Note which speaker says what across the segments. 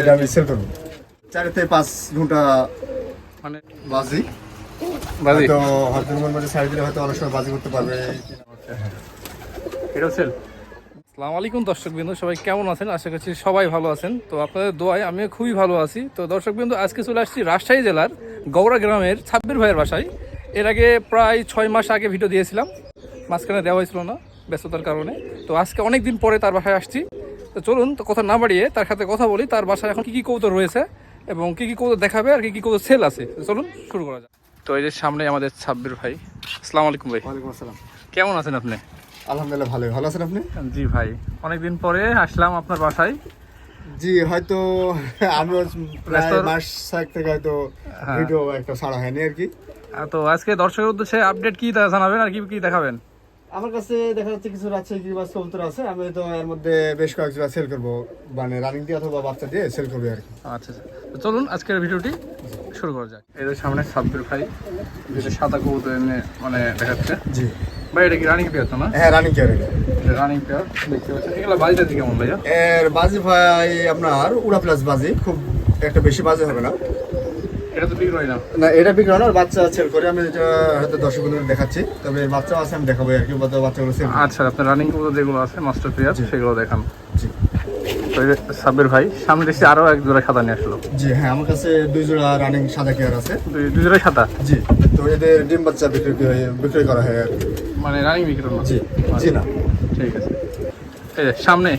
Speaker 1: এটা আমি সেল করব। চার থেকে পাঁচ ঘণ্টা
Speaker 2: মানে
Speaker 1: বাজি।
Speaker 2: বাজি?
Speaker 1: তো হয়তো মন সাইড দিলে হয়তো অনেক সময় বাজি করতে পারবে।
Speaker 2: এটাও সেল আসসালামু আলাইকুম দর্শকবৃন্দু সবাই কেমন আছেন? আশা করছি সবাই ভালো আছেন। তো আপনাদের দোয়ায় আমিও খুবই ভালো আছি। তো দর্শকবৃন্দু আজকে চলে আসছি রাজশাহী জেলার গৌড়া গ্রামের ছাব্বির ভাইয়ের বাসায়। এর আগে প্রায় ছয় মাস আগে ভিডিও দিয়েছিলাম। মাঝখানে দেওয়া হয়েছিল না ব্যস্ততার কারণে। তো আজকে অনেক দিন পরে তার বাসায় আসছি। তো চলুন তো কথা না বাড়িয়ে তার সাথে কথা বলি। তার বাসায় এখন কী কী কৌতুক রয়েছে এবং কী কী কৌতুক দেখাবে আর কী কী কৌতুক সেল আছে? চলুন শুরু করা যাক। তো এই যে সামনে আমাদের ছাব্বির ভাই। আসসালামু আলাইকুম ভাই।
Speaker 1: ওয়ালাইকুম আসসালাম।
Speaker 2: কেমন আছেন আপনি?
Speaker 1: আলহামদুলিল্লাহ ভালো। ভালো আছেন আপনি?
Speaker 2: জি ভাই অনেকদিন পরে আসলাম আপনার বাসায়।
Speaker 1: জি হয়তো আমিও প্রায় মাস ছয়েক থেকে হয়তো
Speaker 2: হ্যাঁ।
Speaker 1: ভিডিও একটা ছাড়া হয়নি আর কি।
Speaker 2: তো আজকে দর্শকের উদ্দেশ্যে আপডেট কি তা জানাবেন আর কি কি দেখাবেন?
Speaker 1: আমার কাছে দেখা যাচ্ছে কিছু রাজশাহী গিরিবাস কবুতর আছে আমি তো এর মধ্যে বেশ কয়েকজন সেল করব। মানে রানিং দিয়ে অথবা বাচ্চা দিয়ে সেল করব আর কি।
Speaker 2: আচ্ছা আচ্ছা। চলুন আজকের ভিডিওটি শুরু করা যাক। এদের সামনে সাব্বির ভাই যেটা সাদা কবুতর এনে মানে দেখাচ্ছে।
Speaker 1: জি।
Speaker 2: ভাই এটা কি রানিং পেয়ার তো না?
Speaker 1: হ্যাঁ রানিং কেয়ার এটা।
Speaker 2: রানিং পেয়ার দেখতে পাচ্ছেন। এগুলো বাজিটা দিকে কেমন ভাইয়া।
Speaker 1: এর বাজি ভাই আপনার উড়া প্লাস বাজি খুব একটা বেশি বাজে হবে না।
Speaker 2: এটা তো বিক্রি হয় না?
Speaker 1: না এটা বিক্রি হয় না বাচ্চা সেল করে আমি যেটা হয়তো দর্শকদের দেখাচ্ছি। তবে এর বাচ্চা আছে আমি দেখাবো আর কি। বাচ্চাগুলো সেল
Speaker 2: আচ্ছা আপনার রানিং যেগুলো আছে মাস্টার পেয়ার সেগুলো দেখান।
Speaker 1: জি।
Speaker 2: সাব্বির ভাই সামনে দেখছি আরও এক জোড়া সাদা নিয়ে আসলো।
Speaker 1: জি হ্যাঁ আমার কাছে দুই জোড়া রানিং সাদা কেয়ার আছে।
Speaker 2: দুই জোড়াই সাদা?
Speaker 1: জি তো এদের ডিম বাচ্চা বিক্রি করে- বিক্রি করা হয় আর
Speaker 2: মানে রানিং বিক্রি না?
Speaker 1: জি জি না।
Speaker 2: ঠিক আছে। এই সামনে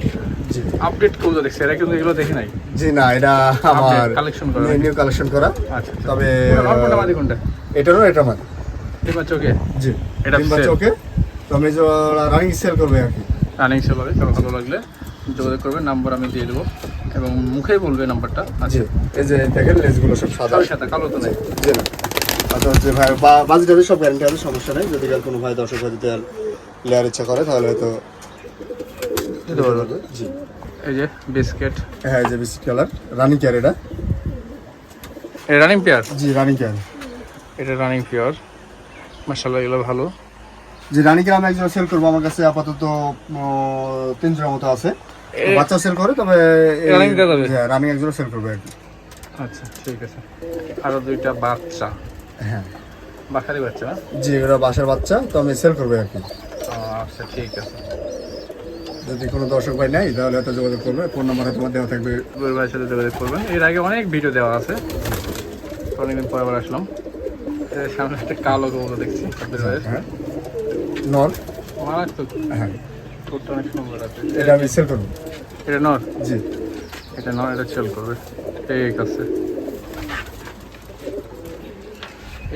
Speaker 2: আপডেট কবুতর দেখছি এরা কিন্তু এগুলো দেখি নাই।
Speaker 1: জি না এটা আমার
Speaker 2: collection করা।
Speaker 1: নিউ কালেকশন করা।
Speaker 2: আচ্ছা
Speaker 1: তবে
Speaker 2: কোনটা মাদি কোনটা?
Speaker 1: এটারও এটা মানে
Speaker 2: চোখে?
Speaker 1: জি
Speaker 2: এটা
Speaker 1: জোড়া রানিং সেল করবে আর কি।
Speaker 2: রানিং সেল হবে কারও ভালো লাগলে যোগাযোগ করবে নাম্বার আমি দিয়ে দেবো। এবং মুখেই বলবে নাম্বারটা আচ্ছা
Speaker 1: এই যে দেখেন লেজগুলো সব সাদা।
Speaker 2: সাথে কালো তো নেই।
Speaker 1: জি না। আচ্ছা ভাই সব গ্যারান্টি সমস্যা নেই। যদি কোনো ভাই দর্শক যদি লেয়ার ইচ্ছা করে তাহলে হয়তো
Speaker 2: দিতে
Speaker 1: জি।
Speaker 2: এই যে বিস্কিট।
Speaker 1: হ্যাঁ এই যে বিস্কিট কালার। রানিং কেয়ার এটা।
Speaker 2: Running pair?
Speaker 1: জি রানিং কেয়ার
Speaker 2: এটা রানিং পেয়ার। এগুলো ভালো।
Speaker 1: রানী কেয়ার আমি একজন সেল করব। আমার কাছে আপাতত তিন মতো আছে। বাচ্চা সেল করে তবে
Speaker 2: যাবে?
Speaker 1: হ্যাঁ রানিং একজন সেল করবে আর কি।
Speaker 2: আচ্ছা ঠিক আছে। আরও দুইটা বাচ্চা।
Speaker 1: হ্যাঁ।
Speaker 2: বাখারি বাচ্চা না?
Speaker 1: জি এগুলো বাসার বাচ্চা তো আমি সেল করব আর কি।
Speaker 2: আচ্ছা ঠিক আছে।
Speaker 1: যদি কোনো দর্শক ভাই নেই তাহলে হয়তো যোগাযোগ করবে। ফোন নাম্বার তোমার দেওয়া থাকবে।
Speaker 2: গরু ভাইয়ের সাথে যোগাযোগ করবেন। এর আগে অনেক ভিডিও দেওয়া আছে। অনেকদিন পরে আবার আসলাম। এর সামনে একটা কালো কবুতর দেখছি আপনাদের
Speaker 1: হ্যাঁ। নর?
Speaker 2: মারাত্মক।
Speaker 1: হ্যাঁ।
Speaker 2: অনেক সুন্দর আছে।
Speaker 1: এটা আমি সেল করব।
Speaker 2: এটা নর?
Speaker 1: জি।
Speaker 2: এটা নর এটা সেল করবে। ঠিক আছে।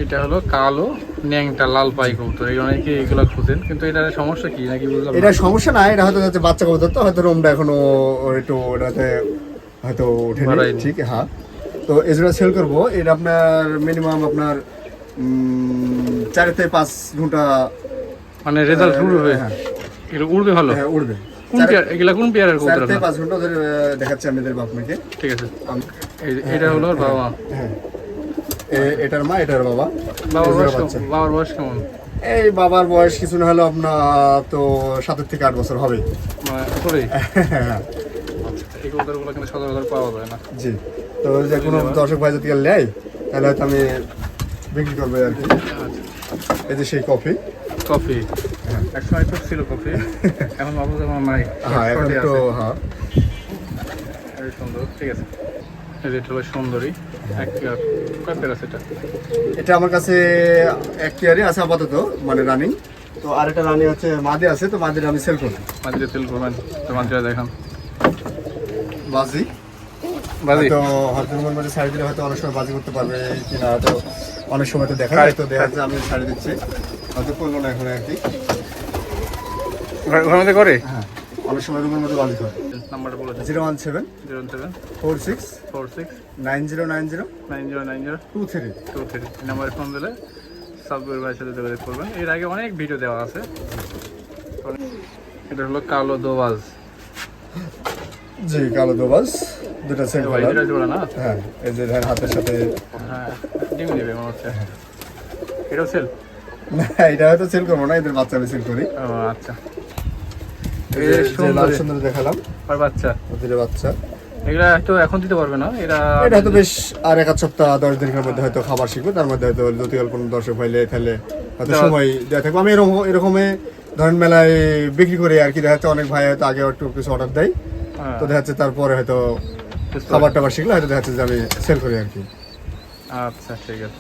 Speaker 2: এটা হলো কালো ন্যাংটা লাল পাই কবুতর। এই অনেকে এগুলো খুঁজেন কিন্তু এটার সমস্যা কি? নাকি বুঝলাম
Speaker 1: এটা সমস্যা নাই এটা হয়তো হচ্ছে বাচ্চা কবুতর তো হয়তো রুমটা এখনও একটু ওটাতে হয়তো ওঠেনি। ঠিক হ্যাঁ। তো এজরা সেল করব এটা আপনার মিনিমাম আপনার চার থেকে পাঁচ ঘণ্টা
Speaker 2: মানে রেজাল্ট উড়বে
Speaker 1: হ্যাঁ
Speaker 2: এগুলো উড়বে ভালো?
Speaker 1: হ্যাঁ উঠবে
Speaker 2: কোন পেয়ার এগুলা কোন পেয়ারের
Speaker 1: চার থেকে পাঁচ ঘণ্টা আহ, দেখাচ্ছি আমি এদের আপনাকে
Speaker 2: ঠিক আছে। এটা হলো ওর বাবা।
Speaker 1: হ্যাঁ। এটার মা এটার বাবা?
Speaker 2: বাবার বয়স কেমন? বাবার বয়স কেমন?
Speaker 1: এই বাবার বয়স কিছু না হলো আপনার তো সাতের থেকে আট বছর হবে।
Speaker 2: মানে
Speaker 1: হ্যাঁ
Speaker 2: কবুতরগুলো কিন্তু সচরাচর পাওয়া যায় না।
Speaker 1: জি। তো যে কোনো দর্শক ভাই যদি নেয় তাহলে হয়তো আমি বিক্রি করব আর কি। এই যে সেই কফি।
Speaker 2: কফি। এক সময় খুব ছিল কফি। এখন অবস্থা নাই।
Speaker 1: হ্যাঁ এখন তো হ্যাঁ।
Speaker 2: সুন্দর ঠিক আছে। এই যে হলো সুন্দরী এক পেয়ার আছে এটা?
Speaker 1: এটা আমার কাছে এক কেয়ারই আছে আপাতত মানে রানিং তো আর একটা রানি হচ্ছে মাদি আছে তো মাদির আমি সেল করব
Speaker 2: মাঝে তেল করবেন তো মাঝে দেখান।
Speaker 1: বাজি।
Speaker 2: বাজি?
Speaker 1: তো হয়তো মন শাড়ি দিলে হয়তো অনেক সময় বাজি করতে পারবে কিনা হয়তো অনেক সময় তো দেখা যায় তো দেখা যাচ্ছে আমি শাড়ি দিচ্ছি। হয়তো করব না এখন আর কি।
Speaker 2: ঘরের মধ্যে করে?
Speaker 1: হ্যাঁ। অনেক সময় রুমের মধ্যে বাজি করে
Speaker 2: নাম্বারটা বলে
Speaker 1: zero one seven
Speaker 2: zero seven.
Speaker 1: Four six
Speaker 2: four six.
Speaker 1: Nine zero nine zero
Speaker 2: nine zero nine zero.
Speaker 1: Two three.
Speaker 2: Two three. নাম্বারে ফোন দিলে সাবগুর ভাইয়ের সাথে যোগাযোগ করবেন। এর আগে অনেক ভিডিও দেওয়া আছে। এটা হলো কালো দোবাজ।
Speaker 1: জি কালো দোবাস দুটা
Speaker 2: ভাই
Speaker 1: কালার
Speaker 2: জোড়া না?
Speaker 1: হ্যাঁ এই যে ধান হাতের সাথে
Speaker 2: হ্যাঁ ডিম দেবে মনে হচ্ছে। এটাও সেল
Speaker 1: না এটা হয়তো সেল করব না এদের বাচ্চা আমি সেল করি।
Speaker 2: ও আচ্ছা।
Speaker 1: লাল
Speaker 2: সুন্দর
Speaker 1: দেখালাম।
Speaker 2: আর বাচ্চা।
Speaker 1: ওদের বাচ্চা।
Speaker 2: এগুলা তো এখন দিতে পারবে না? এরা
Speaker 1: এটা হয়তো বেশ আর এক সপ্তাহ দশ দিনের মধ্যে হয়তো খাবার শিখবে। তার মধ্যে হয়তো যদি কোনো দর্শক তাহলে হয়তো সময় দেওয়া থাকবে। আমি এরকম এরকমে ধরেন মেলায় বিক্রি করে আর কি। দেখা যাচ্ছে অনেক ভাই হয়তো আগে একটু কিছু অর্ডার দেয়।
Speaker 2: হ্যাঁ,
Speaker 1: তো দেখা যাচ্ছে তারপরে হয়তো খাবার টাবার শিখলে হয়তো দেখা যাচ্ছে যে আমি সেল করি আর কি।
Speaker 2: আচ্ছা ঠিক আছে।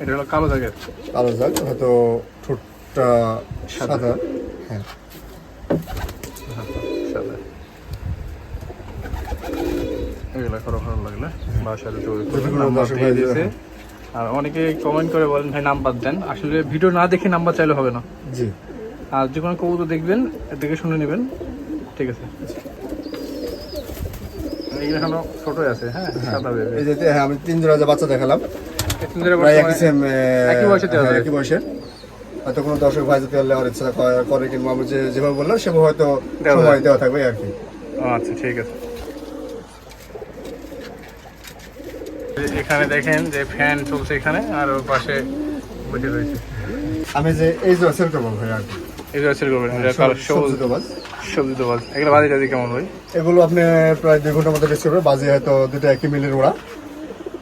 Speaker 2: এটা হলো কালো জায়গার
Speaker 1: আলো যাক হয়তো ঠোঁটটা।
Speaker 2: সাদা।
Speaker 1: হ্যাঁ
Speaker 2: সাদা এগুলা করো ভালো লাগলে নাম্বার দিয়ে দিয়েছে। আর অনেকে কমেন্ট করে বলেন ভাই নাম্বার দেন। আসলে ভিডিও না দেখে নাম্বার চাইলে হবে না।
Speaker 1: জি।
Speaker 2: আর যে কোনো কবুতর দেখবেন দেখে শুনে নেবেন। ঠিক আছে। এখনও ছোটই আছে হ্যাঁ? সাদা বেবি।
Speaker 1: এই যে হ্যাঁ আমি তিন জোড়া বাচ্চা দেখালাম। একই সেম
Speaker 2: একই
Speaker 1: একই বয়সের। হয়তো কোনো দর্শক ভাই যদি আল্লাহ ইচ্ছা করে- করে কিংবা আমি যেভাবে বললাম সেভাবে হয়তো সময় দেওয়া থাকবে আর কি।
Speaker 2: আচ্ছা ঠিক আছে। এখানে দেখেন যে ফ্যান চলছে এখানে আর ওর পাশে বসে রয়েছে।
Speaker 1: আমি যে এই জোড়া সেল করব ভাই আর
Speaker 2: করবেন এটা কালো সবুজ
Speaker 1: দোবাজ।
Speaker 2: সবজি তো এগুলো বাজি টাজি কেমন ভাই?
Speaker 1: এগুলো আপনি প্রায় দুই ঘণ্টার মধ্যে রেস্ট করবে বাজি হয়তো দুটো একই মিলের ওরা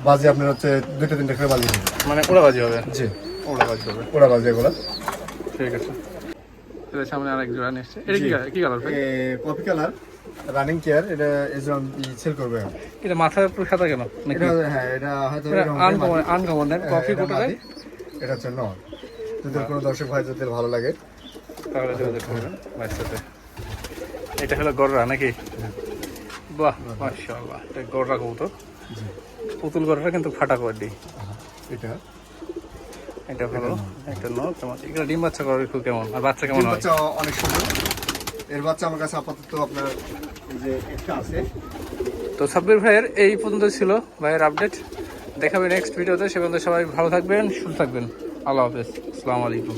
Speaker 1: বাজি আপনার হচ্ছে দুইটা তিনটা করে বাজি
Speaker 2: মানে ওরা বাজি হবে?
Speaker 1: জি।
Speaker 2: ওরা বাজি হবে।
Speaker 1: ওরা বাজি এগুলো।
Speaker 2: ঠিক আছে। সামনে আরেক জোড়া এসছে। এটা কি কি colour
Speaker 1: coffee colour. Running care এটা এই জন্য সেল করবে।
Speaker 2: এটা মাথার উপর সাদা কেন? নাকি?
Speaker 1: এটা হ্যাঁ এটা হয়তো
Speaker 2: আনকমন আনকমন
Speaker 1: হ্যাঁ,
Speaker 2: কফি
Speaker 1: মাদি। এটা হচ্ছে নর যদি কোনো দর্শক ভাই যদি ভালো লাগে।
Speaker 2: তাহলে যোগাযোগ করবেন ভাইয়ের সাথে। এটা হলো গররা নাকি? বাহ মাশাআল্লাহ এটা গররা কবুতর। পুতুল গররা কিন্তু ফাটা করে দিই
Speaker 1: এটা?
Speaker 2: এটা ভালো একটা নর কেমন এগুলো ডিম বাচ্চা করে খুব কেমন? আর বাচ্চা কেমন হয়?
Speaker 1: বাচ্চা অনেক সুন্দর। এর বাচ্চা আমার কাছে আপাতত আপনার যে একটা আছে।
Speaker 2: তো সাব্বির ভাইয়ের এই পর্যন্ত ছিল ভাইয়ের আপডেট। দেখাবে নেক্সট ভিডিওতে সে পর্যন্ত সবাই ভালো থাকবেন, সুস্থ থাকবেন। আল্লাহ হাফেজ। আসসালামু আলাইকুম।